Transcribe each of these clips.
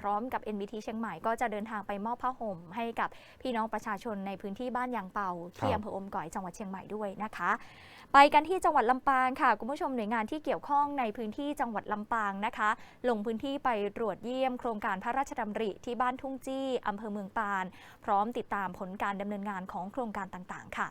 พร้อมกับ NBT เชียงใหม่ก็จะเดินทางไปมอบผ้าห่มให้กับพี่น้องประชาชนในพื้นที่บ้านยางเป่าที่อำเภออมก๋อยจังหวัดเชียงใหม่ด้วยนะคะ ไปกันที่จังหวัดลำปางค่ะ คุณผู้ชมหน่วยงานที่เกี่ยวข้องในพื้นที่จังหวัดลำปางนะคะ ลงพื้นที่ไปตรวจเยี่ยมโครงการพระราชดำริที่บ้านทุ่งจี้อำเภอเมืองปาน พร้อมติดตามผลการดำเนินงานของโครงการต่างๆ ค่ะ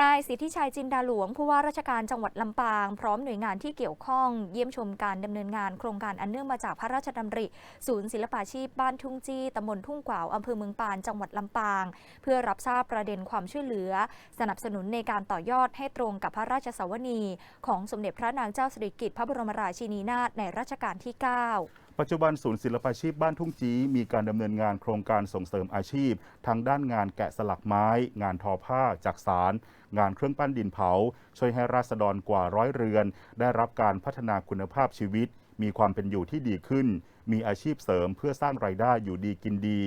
นายสิทธิชัยจินดาหลวง ผู้ว่าราชการจังหวัดลำปาง พร้อมหน่วยงานที่เกี่ยวข้องเยี่ยมชมการดำเนินงานโครงการอันเนื่องมาจากพระราชดำริ ศูนย์ศิลปาชีพบ้านทุ่งจี้ตำบลทุ่งกวาวอำเภอเมืองปานจังหวัดลำปาง เพื่อรับทราบประเด็นความช่วยเหลือ สนับสนุนในการต่อยอดให้ตรงกับพระราชสวนี ของสมเด็จพระนางเจ้าสิริกิติ์พระบรมราชินีนาถในรัชกาลที่ 9 ปัจจุบันศูนย์ศิลปาชีพบ้านทุ่งจีมีการดำเนินงานโครงการส่งเสริมอาชีพ ทางด้านงานแกะสลักไม้ งานทอผ้าจักสาร งานเครื่องปั้นดินเผา ช่วยให้ราษฎรกว่าร้อยเรือน ได้รับการพัฒนาคุณภาพชีวิต มีความเป็นอยู่ที่ดีขึ้น มีอาชีพเสริมเพื่อสร้างรายได้อยู่ดีกินดี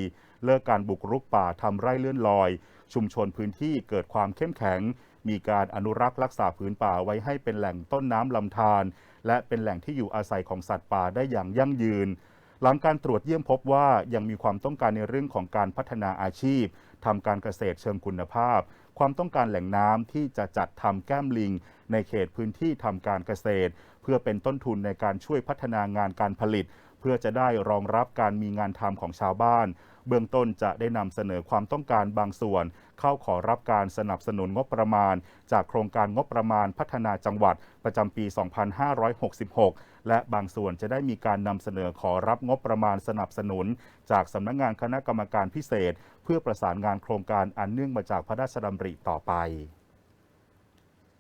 เลิกการบุกรุกป่าทำไร่เลื่อนลอย ชุมชนพื้นที่เกิดความเข้มแข็ง มีการอนุรักษ์รักษาพื้นป่าไว้ให้เป็นแหล่งต้นน้ำลำธารและเป็นแหล่งที่อยู่อาศัยของสัตว์ป่าได้อย่างยั่งยืน หลังการตรวจเยี่ยมพบว่ายังมีความต้องการในเรื่องของการพัฒนาอาชีพทำการเกษตรเชิงคุณภาพ ความต้องการแหล่งน้ำที่จะจัดทำแก้มลิง ในเขตพื้นที่ทำการเกษตร เพื่อเป็นต้นทุนในการช่วยพัฒนางานการผลิต เพื่อจะได้รองรับการมีงานทำของชาวบ้าน เบื้องต้นจะได้นำเสนอความต้องการบางส่วน เข้าขอรับการสนับสนุนงบประมาณ จากโครงการงบประมาณพัฒนาจังหวัดประจำปี 2566 และบางส่วนจะได้มีการนำเสนอขอรับงบประมาณสนับสนุน จากสำนักงานคณะกรรมการพิเศษ เพื่อประสานงานโครงการอันเนื่องมาจากพระราชดำริต่อไป